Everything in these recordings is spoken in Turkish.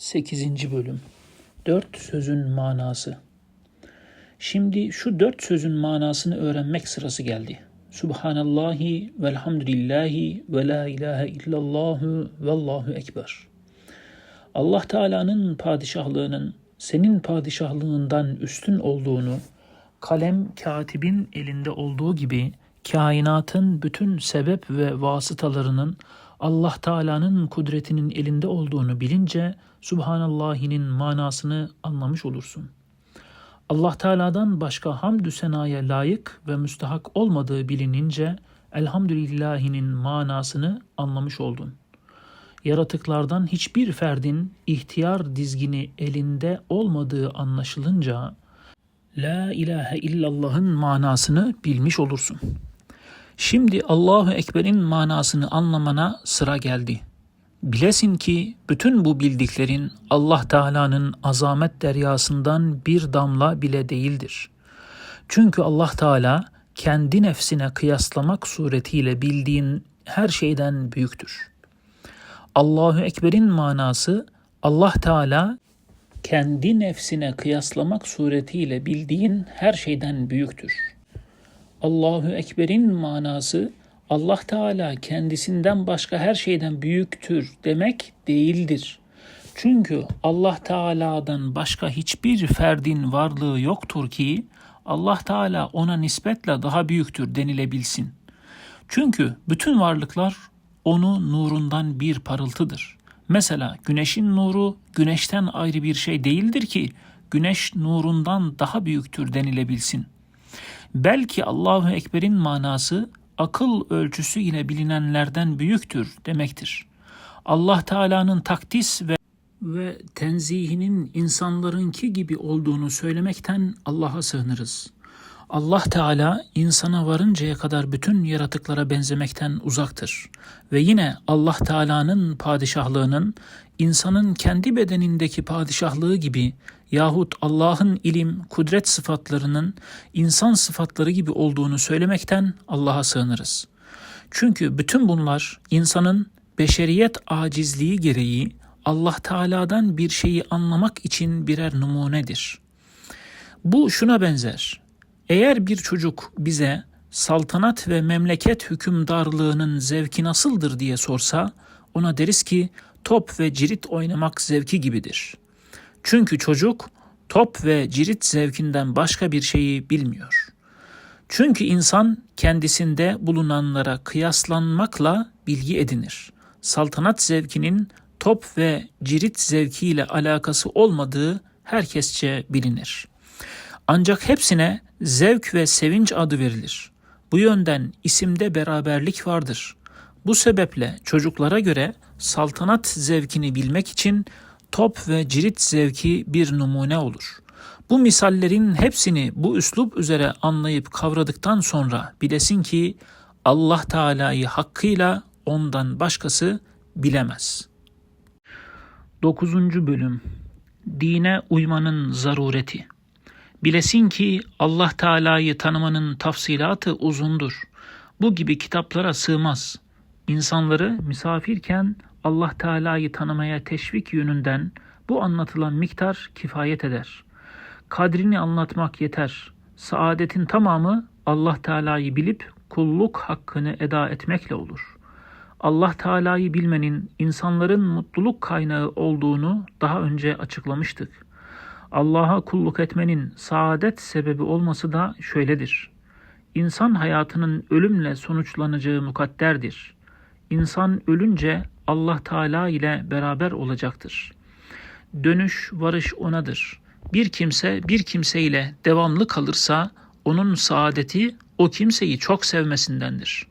8. Bölüm Dört Sözün Manası Şimdi şu dört sözün manasını öğrenmek sırası geldi. Subhanallahi velhamdülillahi ve la ilahe illallahu vallahu ekber. Allah Teala'nın padişahlığının senin padişahlığından üstün olduğunu, kalem katibin elinde olduğu gibi kainatın bütün sebep ve vasıtalarının Allah Teala'nın kudretinin elinde olduğunu bilince Subhanallahinin manasını anlamış olursun. Allah Teala'dan başka hamdü senaya layık ve müstahak olmadığı bilinince Elhamdülillahinin manasını anlamış oldun. Yaratıklardan hiçbir ferdin ihtiyar dizgini elinde olmadığı anlaşılınca La ilahe illallah'ın manasını bilmiş olursun. Şimdi Allahu Ekber'in manasını anlamana sıra geldi. Bilesin ki bütün bu bildiklerin Allah Teala'nın azamet deryasından bir damla bile değildir. Çünkü Allah Teala kendi nefsine kıyaslamak suretiyle bildiğin her şeyden büyüktür. Allahu Ekber'in manası Allah Teala kendi nefsine kıyaslamak suretiyle bildiğin her şeyden büyüktür. Allahu Ekber'in manası Allah Teala kendisinden başka her şeyden büyüktür demek değildir. Çünkü Allah Teala'dan başka hiçbir ferdin varlığı yoktur ki Allah Teala ona nispetle daha büyüktür denilebilsin. Çünkü bütün varlıklar onu nurundan bir parıltıdır. Mesela güneşin nuru güneşten ayrı bir şey değildir ki güneş nurundan daha büyüktür denilebilsin. Belki Allahu Ekber'in manası akıl ölçüsü ile bilinenlerden büyüktür demektir. Allah Teala'nın takdis ve ve tenzihinin insanlarınki gibi olduğunu söylemekten Allah'a sığınırız. Allah Teala insana varıncaya kadar bütün yaratıklara benzemekten uzaktır. Ve yine Allah Teala'nın padişahlığının insanın kendi bedenindeki padişahlığı gibi yahut Allah'ın ilim, kudret sıfatlarının insan sıfatları gibi olduğunu söylemekten Allah'a sığınırız. Çünkü bütün bunlar insanın beşeriyet acizliği gereği Allah Teala'dan bir şeyi anlamak için birer numunedir. Bu şuna benzer. Eğer bir çocuk bize saltanat ve memleket hükümdarlığının zevki nasıldır diye sorsa, ona deriz ki top ve cirit oynamak zevki gibidir. Çünkü çocuk top ve cirit zevkinden başka bir şeyi bilmiyor. Çünkü insan kendisinde bulunanlara kıyaslanmakla bilgi edinir. Saltanat zevkinin top ve cirit zevkiyle alakası olmadığı herkesçe bilinir. Ancak hepsine zevk ve sevinç adı verilir. Bu yönden isimde beraberlik vardır. Bu sebeple çocuklara göre saltanat zevkini bilmek için top ve cirit zevki bir numune olur. Bu misallerin hepsini bu üslup üzere anlayıp kavradıktan sonra bilesin ki Allah Teala'yı hakkıyla ondan başkası bilemez. 9. Bölüm Dine uymanın zarureti Bilesin ki Allah Teala'yı tanımanın tafsilatı uzundur. Bu gibi kitaplara sığmaz. İnsanları misafirken Allah Teala'yı tanımaya teşvik yönünden bu anlatılan miktar kifayet eder. Kadrini anlatmak yeter. Saadetin tamamı Allah Teala'yı bilip kulluk hakkını eda etmekle olur. Allah Teala'yı bilmenin insanların mutluluk kaynağı olduğunu daha önce açıklamıştık. Allah'a kulluk etmenin saadet sebebi olması da şöyledir. İnsan hayatının ölümle sonuçlanacağı mukadderdir. İnsan ölünce Allah Teala ile beraber olacaktır. Dönüş varış onadır. Bir kimse bir kimseyle devamlı kalırsa onun saadeti o kimseyi çok sevmesindendir.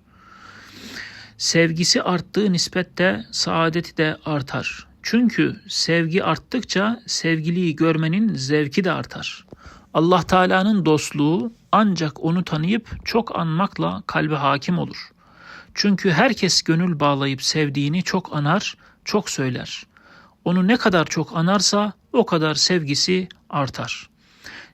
Sevgisi arttığı nispette saadeti de artar. Çünkü sevgi arttıkça sevgiliyi görmenin zevki de artar. Allah Teala'nın dostluğu ancak onu tanıyıp çok anmakla kalbe hakim olur. Çünkü herkes gönül bağlayıp sevdiğini çok anar, çok söyler. Onu ne kadar çok anarsa o kadar sevgisi artar.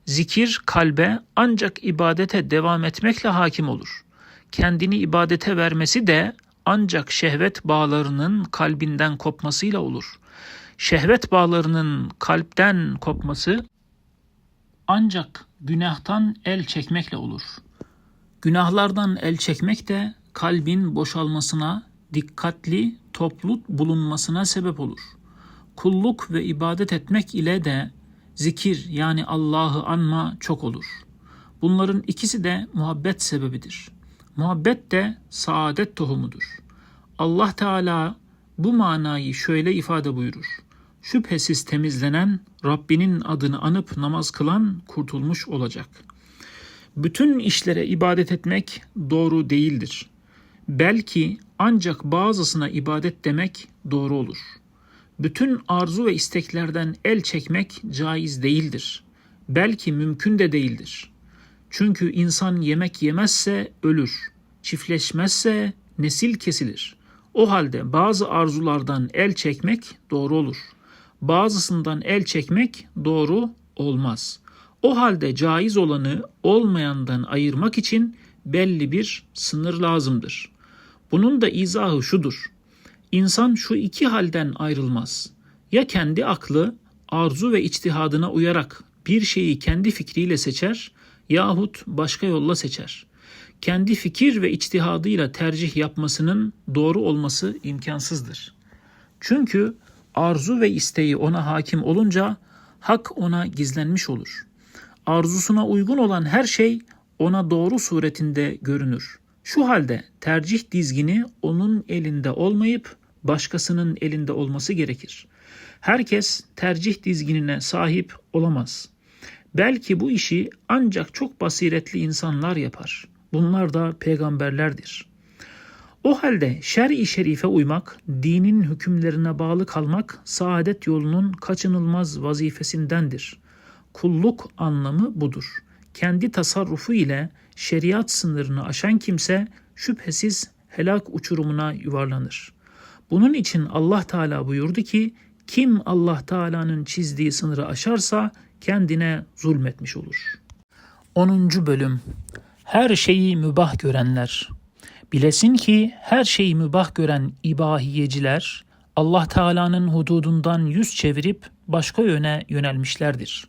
Zikir kalbe ancak ibadete devam etmekle hakim olur. Kendini ibadete vermesi de ancak şehvet bağlarının kalbinden kopmasıyla olur. şehvet bağlarının kalpten kopması ancak günahtan el çekmekle olur. Günahlardan el çekmek de kalbin boşalmasına, dikkatli, toplu bulunmasına sebep olur. Kulluk ve ibadet etmek ile de zikir yani Allah'ı anma çok olur. Bunların ikisi de muhabbet sebebidir. Muhabbet de saadet tohumudur. Allah Teala bu manayı şöyle ifade buyurur. Şüphesiz temizlenen, Rabbinin adını anıp namaz kılan kurtulmuş olacak. Bütün işlere ibadet etmek doğru değildir. Belki ancak bazısına ibadet demek doğru olur. Bütün arzu ve isteklerden el çekmek caiz değildir. Belki mümkün de değildir. Çünkü insan yemek yemezse ölür, çiftleşmezse nesil kesilir. O halde bazı arzulardan el çekmek doğru olur. Bazısından el çekmek doğru olmaz. O halde caiz olanı olmayandan ayırmak için belli bir sınır lazımdır. Bunun da izahı şudur. İnsan şu iki halden ayrılmaz. Ya kendi aklı, arzu ve içtihadına uyarak bir şeyi kendi fikriyle seçer yahut başka yolla seçer. Kendi fikir ve içtihadıyla tercih yapmasının doğru olması imkansızdır. Çünkü arzu ve isteği ona hakim olunca hak ona gizlenmiş olur. Arzusuna uygun olan her şey ona doğru suretinde görünür. Şu halde tercih dizgini onun elinde olmayıp başkasının elinde olması gerekir. Herkes tercih dizginine sahip olamaz. Belki bu işi ancak çok basiretli insanlar yapar. Bunlar da peygamberlerdir. O halde şer-i şerife uymak, dinin hükümlerine bağlı kalmak saadet yolunun kaçınılmaz vazifesindendir. Kulluk anlamı budur. Kendi tasarrufu ile şeriat sınırını aşan kimse şüphesiz helak uçurumuna yuvarlanır. Bunun için Allah Teala buyurdu ki kim Allah Teala'nın çizdiği sınırı aşarsa kendine zulmetmiş olur. 10. bölüm Her şeyi mübah görenler Bilesin ki her şeyi mübah gören ibahiyeciler Allah Teala'nın hududundan yüz çevirip başka yöne yönelmişlerdir.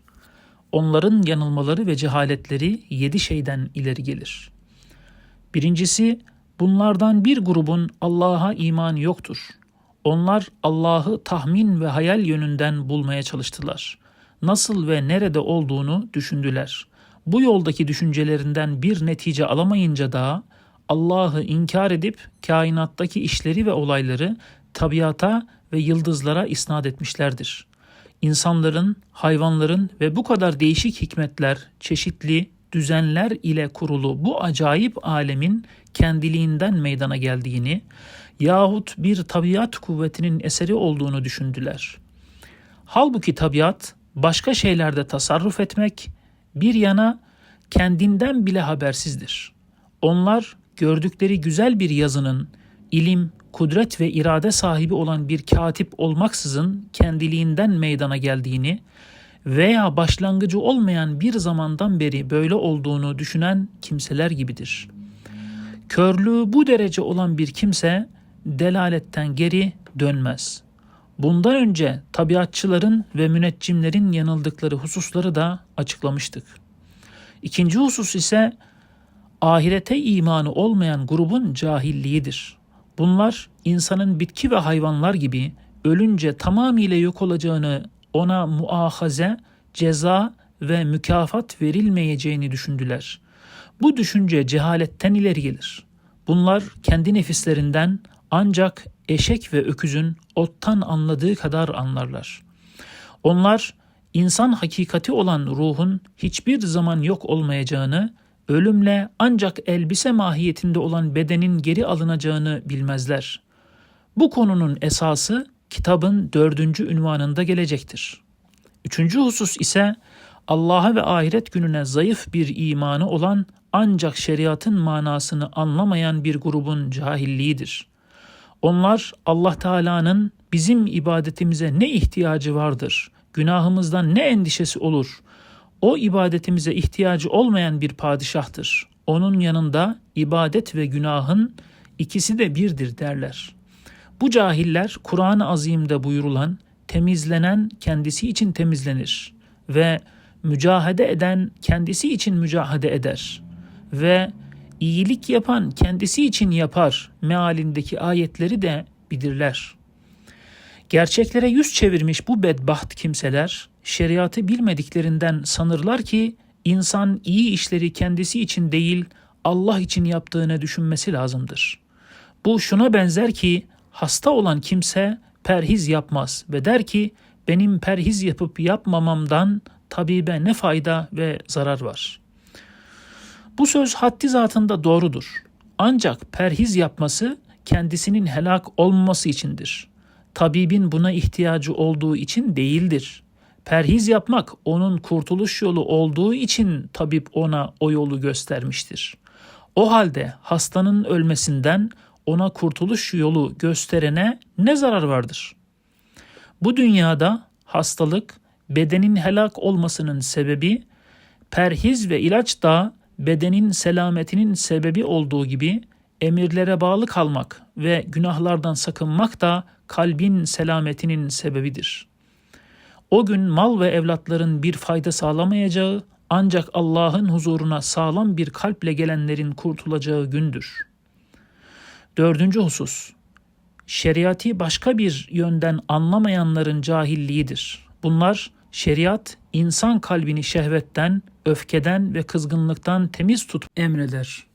Onların yanılmaları ve cehaletleri yedi şeyden ileri gelir. Birincisi, bunlardan bir grubun Allah'a iman yoktur. Onlar Allah'ı tahmin ve hayal yönünden bulmaya çalıştılar. Nasıl ve nerede olduğunu düşündüler. Bu yoldaki düşüncelerinden bir netice alamayınca da Allah'ı inkar edip kainattaki işleri ve olayları tabiata ve yıldızlara isnat etmişlerdir. İnsanların, hayvanların ve bu kadar değişik hikmetler, çeşitli düzenler ile kurulu bu acayip alemin kendiliğinden meydana geldiğini yahut bir tabiat kuvvetinin eseri olduğunu düşündüler. Halbuki tabiat başka şeylerde tasarruf etmek bir yana kendinden bile habersizdir. Onlar gördükleri güzel bir yazının ilim, kudret ve irade sahibi olan bir katip olmaksızın kendiliğinden meydana geldiğini veya başlangıcı olmayan bir zamandan beri böyle olduğunu düşünen kimseler gibidir. Körlüğü bu derece olan bir kimse delaletten geri dönmez. Bundan önce tabiatçıların ve müneccimlerin yanıldıkları hususları da açıklamıştık. İkinci husus ise ahirete imanı olmayan grubun cahilliğidir. Bunlar insanın bitki ve hayvanlar gibi ölünce tamamıyla yok olacağını ona muahaze, ceza ve mükafat verilmeyeceğini düşündüler. Bu düşünce cehaletten ileri gelir. Bunlar kendi nefislerinden ancak eşek ve öküzün ottan anladığı kadar anlarlar. Onlar insan hakikati olan ruhun hiçbir zaman yok olmayacağını, ölümle ancak elbise mahiyetinde olan bedenin geri alınacağını bilmezler. Bu konunun esası kitabın dördüncü ünvanında gelecektir. Üçüncü husus ise Allah'a ve ahiret gününe zayıf bir imanı olan ancak şeriatın manasını anlamayan bir grubun cahilliğidir. Onlar Allah Teala'nın bizim ibadetimize ne ihtiyacı vardır, günahımızdan ne endişesi olur, o ibadetimize ihtiyacı olmayan bir padişahtır. Onun yanında ibadet ve günahın ikisi de birdir derler. Bu cahiller Kur'an-ı Azim'de buyurulan temizlenen kendisi için temizlenir ve mücahede eden kendisi için mücahede eder ve iyilik yapan kendisi için yapar mealindeki ayetleri de bilirler. Gerçeklere yüz çevirmiş bu bedbaht kimseler şeriatı bilmediklerinden sanırlar ki insan iyi işleri kendisi için değil Allah için yaptığını düşünmesi lazımdır. Bu şuna benzer ki hasta olan kimse perhiz yapmaz ve der ki benim perhiz yapıp yapmamamdan tabibe ne fayda ve zarar var. Bu söz haddi zatında doğrudur. Ancak perhiz yapması kendisinin helak olmaması içindir. Tabibin buna ihtiyacı olduğu için değildir. Perhiz yapmak onun kurtuluş yolu olduğu için tabip ona o yolu göstermiştir. O halde hastanın ölmesinden ona kurtuluş yolu gösterene ne zarar vardır? Bu dünyada hastalık bedenin helak olmasının sebebi perhiz ve ilaç da bedenin selametinin sebebi olduğu gibi emirlere bağlı kalmak ve günahlardan sakınmak da kalbin selametinin sebebidir. O gün mal ve evlatların bir fayda sağlamayacağı ancak Allah'ın huzuruna sağlam bir kalple gelenlerin kurtulacağı gündür. Dördüncü husus, şeriatı başka bir yönden anlamayanların cahilliğidir. Bunlar şeriat insan kalbini şehvetten, öfkeden ve kızgınlıktan temiz tut emreder.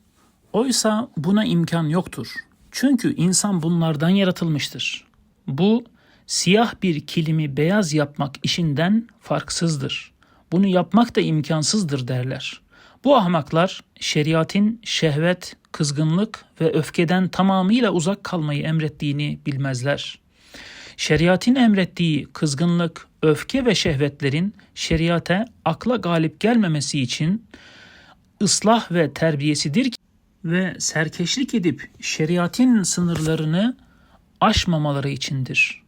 Oysa buna imkan yoktur. Çünkü insan bunlardan yaratılmıştır. Bu siyah bir kilimi beyaz yapmak işinden farksızdır. Bunu yapmak da imkansızdır derler. Bu ahmaklar şeriatin şehvet, kızgınlık ve öfkeden tamamıyla uzak kalmayı emrettiğini bilmezler. Şeriatin emrettiği kızgınlık, öfke ve şehvetlerin şeriate akla galip gelmemesi için ıslah ve terbiyesidir ki ve serkeşlik edip şeriatin sınırlarını aşmamaları içindir.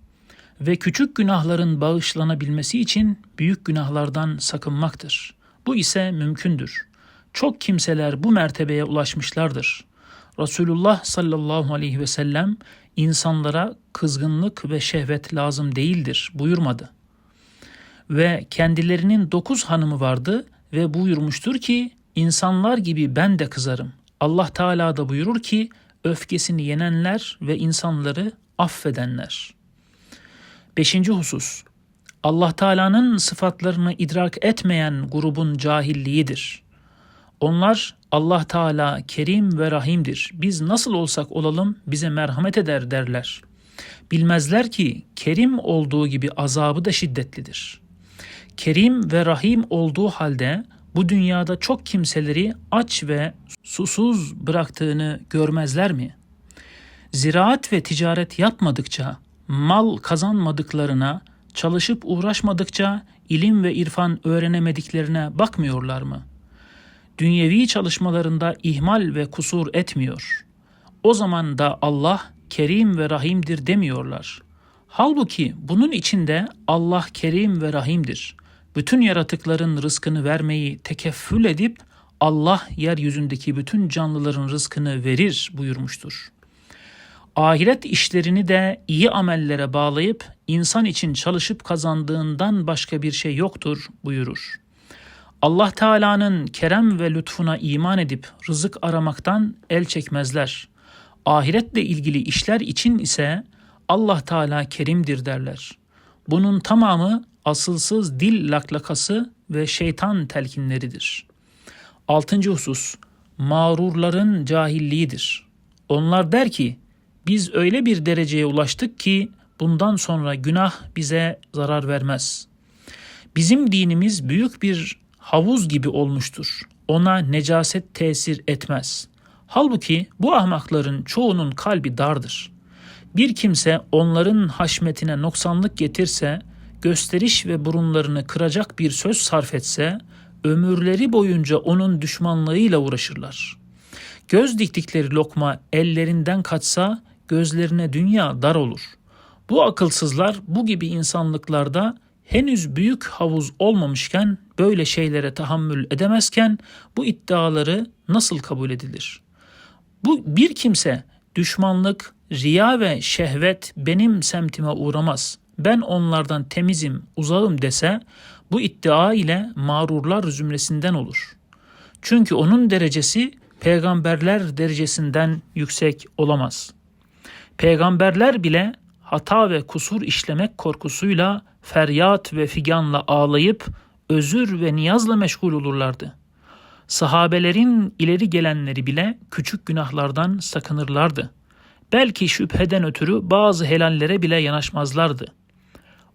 Ve küçük günahların bağışlanabilmesi için büyük günahlardan sakınmaktır. Bu ise mümkündür. Çok kimseler bu mertebeye ulaşmışlardır. Resulullah sallallahu aleyhi ve sellem insanlara kızgınlık ve şehvet lazım değildir buyurmadı. Ve kendilerinin dokuz hanımı vardı ve buyurmuştur ki insanlar gibi ben de kızarım. Allah Teala da buyurur ki öfkesini yenenler ve insanları affedenler. Beşinci husus Allah Teala'nın sıfatlarını idrak etmeyen grubun cahilliğidir. Onlar Allah Teala kerim ve rahimdir. Biz nasıl olsak olalım bize merhamet eder derler. Bilmezler ki kerim olduğu gibi azabı da şiddetlidir. Kerim ve rahim olduğu halde bu dünyada çok kimseleri aç ve susuz bıraktığını görmezler mi? Ziraat ve ticaret yapmadıkça, mal kazanmadıklarına, çalışıp uğraşmadıkça ilim ve irfan öğrenemediklerine bakmıyorlar mı? Dünyevi çalışmalarında ihmal ve kusur etmiyor. O zaman da Allah kerim ve rahimdir demiyorlar. Halbuki bunun içinde Allah kerim ve rahimdir. Bütün yaratıkların rızkını vermeyi tekeffül edip Allah yeryüzündeki bütün canlıların rızkını verir buyurmuştur. Ahiret işlerini de iyi amellere bağlayıp insan için çalışıp kazandığından başka bir şey yoktur buyurur. Allah Teala'nın kerem ve lütfuna iman edip rızık aramaktan el çekmezler. Ahiretle ilgili işler için ise Allah Teala kerimdir derler. Bunun tamamı asılsız dil laklakası ve şeytan telkinleridir. Altıncı husus, mağrurların cahilliğidir. Onlar der ki, biz öyle bir dereceye ulaştık ki bundan sonra günah bize zarar vermez. Bizim dinimiz büyük bir havuz gibi olmuştur. Ona necaset tesir etmez. Halbuki bu ahmakların çoğunun kalbi dardır. Bir kimse onların haşmetine noksanlık getirse, gösteriş ve burunlarını kıracak bir söz sarf etse, ömürleri boyunca onun düşmanlığıyla uğraşırlar. Göz diktikleri lokma ellerinden kaçsa gözlerine dünya dar olur. Bu akılsızlar bu gibi insanlıklarda henüz büyük havuz olmamışken böyle şeylere tahammül edemezken bu iddiaları nasıl kabul edilir? Bu bir kimse düşmanlık, riya ve şehvet benim semtime uğramaz. ben onlardan temizim, uzağım dese bu iddia ile mağrurlar zümresinden olur. Çünkü onun derecesi peygamberler derecesinden yüksek olamaz. Peygamberler bile hata ve kusur işlemek korkusuyla feryat ve figanla ağlayıp özür ve niyazla meşgul olurlardı. Sahabelerin ileri gelenleri bile küçük günahlardan sakınırlardı. Belki şüpheden ötürü bazı helallere bile yanaşmazlardı.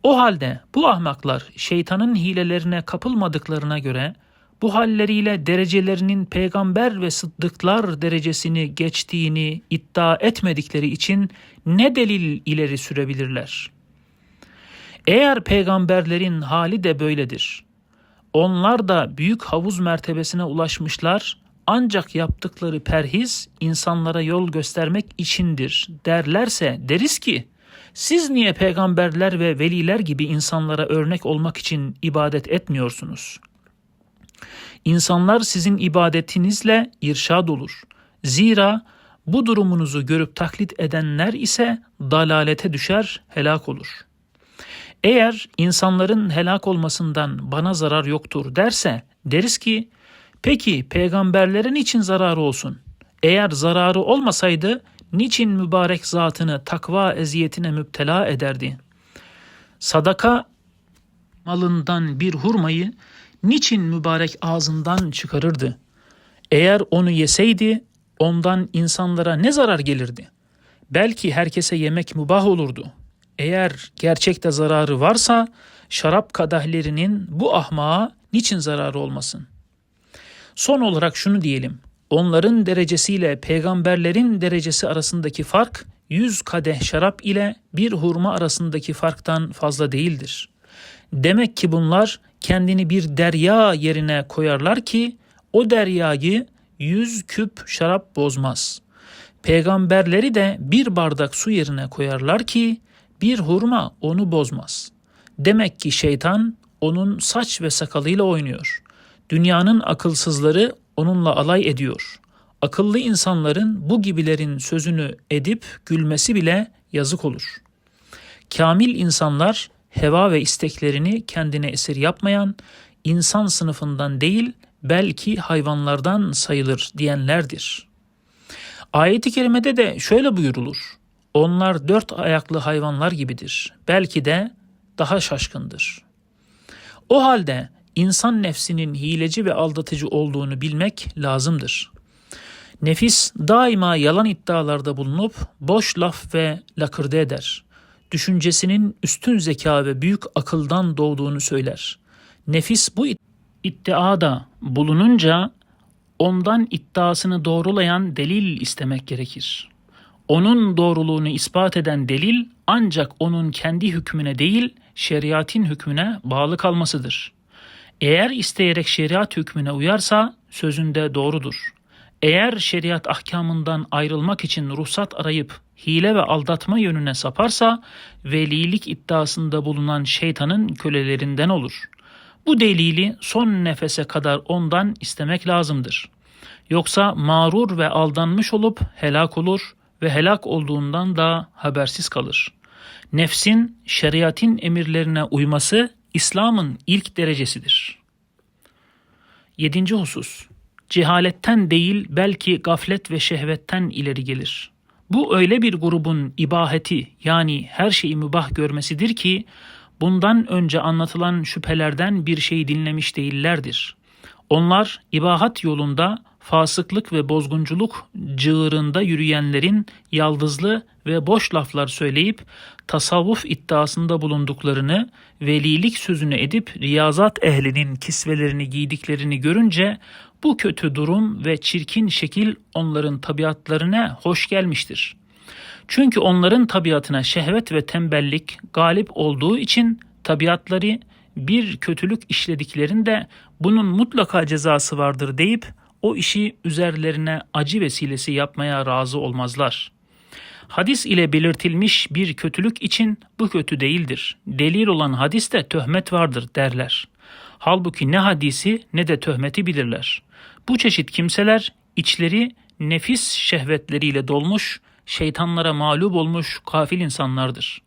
O halde bu ahmaklar şeytanın hilelerine kapılmadıklarına göre bu halleriyle derecelerinin peygamber ve sıddıklar derecesini geçtiğini iddia etmedikleri için ne delil ileri sürebilirler? Eğer peygamberlerin hali de böyledir. Onlar da büyük havuz mertebesine ulaşmışlar ancak yaptıkları perhiz insanlara yol göstermek içindir derlerse deriz ki siz niye peygamberler ve veliler gibi insanlara örnek olmak için ibadet etmiyorsunuz? İnsanlar sizin ibadetinizle irşad olur. Zira bu durumunuzu görüp taklit edenler ise dalalete düşer, helak olur. Eğer insanların helak olmasından bana zarar yoktur derse deriz ki peki peygamberlerin için zararı olsun? Eğer zararı olmasaydı niçin mübarek zatını takva eziyetine müptela ederdi? Sadaka malından bir hurmayı niçin mübarek ağzından çıkarırdı? Eğer onu yeseydi ondan insanlara ne zarar gelirdi? Belki herkese yemek mübah olurdu. Eğer gerçekte zararı varsa şarap kadehlerinin bu ahmağa niçin zararı olmasın? Son olarak şunu diyelim. Onların derecesiyle peygamberlerin derecesi arasındaki fark 100 kadeh şarap ile bir hurma arasındaki farktan fazla değildir. Demek ki bunlar kendini bir derya yerine koyarlar ki o deryayı 100 küp şarap bozmaz. Peygamberleri de bir bardak su yerine koyarlar ki bir hurma onu bozmaz. Demek ki şeytan onun saç ve sakalıyla oynuyor. Dünyanın akılsızları onunla alay ediyor. Akıllı insanların bu gibilerin sözünü edip gülmesi bile yazık olur. Kamil insanlar heva ve isteklerini kendine esir yapmayan, insan sınıfından değil belki hayvanlardan sayılır diyenlerdir. Ayet-i kerimede de şöyle buyurulur. Onlar dört ayaklı hayvanlar gibidir. Belki de daha şaşkındır. O halde insan nefsinin hileci ve aldatıcı olduğunu bilmek lazımdır. Nefis daima yalan iddialarda bulunup boş laf ve lakırdı eder. Düşüncesinin üstün zeka ve büyük akıldan doğduğunu söyler. Nefis bu iddiada bulununca ondan iddiasını doğrulayan delil istemek gerekir. Onun doğruluğunu ispat eden delil ancak onun kendi hükmüne değil şeriatin hükmüne bağlı kalmasıdır. Eğer isteyerek şeriat hükmüne uyarsa sözünde doğrudur. Eğer şeriat ahkamından ayrılmak için ruhsat arayıp hile ve aldatma yönüne saparsa velilik iddiasında bulunan şeytanın kölelerinden olur. Bu delili son nefese kadar ondan istemek lazımdır. Yoksa mağrur ve aldanmış olup helak olur ve helak olduğundan da habersiz kalır. Nefsin şeriatin emirlerine uyması İslam'ın ilk derecesidir. Yedinci husus Cehaletten değil belki gaflet ve şehvetten ileri gelir. Bu öyle bir grubun ibaheti yani her şeyi mübah görmesidir ki bundan önce anlatılan şüphelerden bir şey dinlemiş değillerdir. Onlar ibahat yolunda fasıklık ve bozgunculuk cığırında yürüyenlerin yaldızlı ve boş laflar söyleyip tasavvuf iddiasında bulunduklarını, velilik sözünü edip riyazat ehlinin kisvelerini giydiklerini görünce bu kötü durum ve çirkin şekil onların tabiatlarına hoş gelmiştir. Çünkü onların tabiatına şehvet ve tembellik galip olduğu için tabiatları bir kötülük işlediklerinde bunun mutlaka cezası vardır deyip o işi üzerlerine acı vesilesi yapmaya razı olmazlar. Hadis ile belirtilmiş bir kötülük için bu kötü değildir. Delil olan hadiste töhmet vardır derler. Halbuki ne hadisi ne de töhmeti bilirler. Bu çeşit kimseler içleri nefis şehvetleriyle dolmuş, şeytanlara mağlup olmuş kafil insanlardır.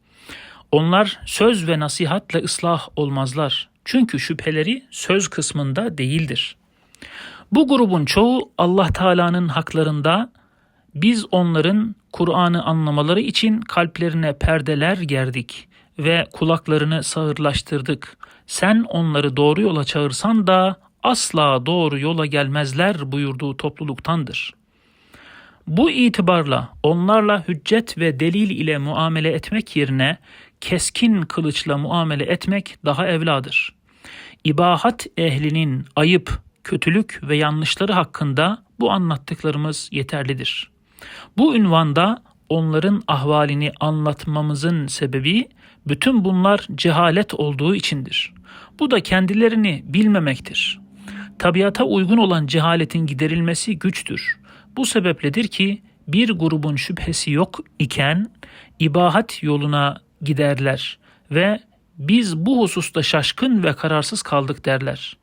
Onlar söz ve nasihatle ıslah olmazlar. Çünkü şüpheleri söz kısmında değildir. Bu grubun çoğu Allah Teala'nın haklarında biz onların Kur'an'ı anlamaları için kalplerine perdeler gerdik ve kulaklarını sağırlaştırdık. Sen onları doğru yola çağırsan da asla doğru yola gelmezler buyurduğu topluluktandır. Bu itibarla onlarla hüccet ve delil ile muamele etmek yerine keskin kılıçla muamele etmek daha evladır. İbahat ehlinin ayıp, kötülük ve yanlışları hakkında bu anlattıklarımız yeterlidir. Bu ünvanda onların ahvalini anlatmamızın sebebi bütün bunlar cehalet olduğu içindir. Bu da kendilerini bilmemektir. Tabiata uygun olan cehaletin giderilmesi güçtür. Bu sebepledir ki bir grubun şüphesi yok iken ibahat yoluna giderler ve biz bu hususta şaşkın ve kararsız kaldık derler.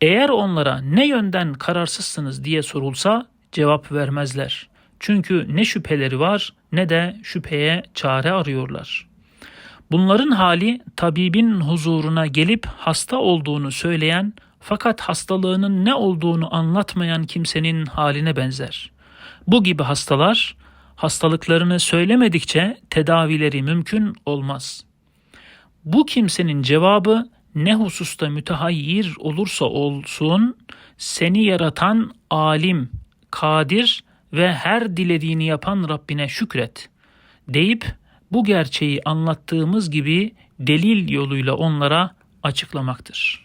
Eğer onlara ne yönden kararsızsınız diye sorulsa cevap vermezler. Çünkü ne şüpheleri var ne de şüpheye çare arıyorlar. Bunların hali tabibin huzuruna gelip hasta olduğunu söyleyen fakat hastalığının ne olduğunu anlatmayan kimsenin haline benzer. Bu gibi hastalar hastalıklarını söylemedikçe tedavileri mümkün olmaz. Bu kimsenin cevabı ne hususta mütehayyir olursa olsun seni yaratan alim, kadir ve her dilediğini yapan Rabbine şükret deyip bu gerçeği anlattığımız gibi delil yoluyla onlara açıklamaktır.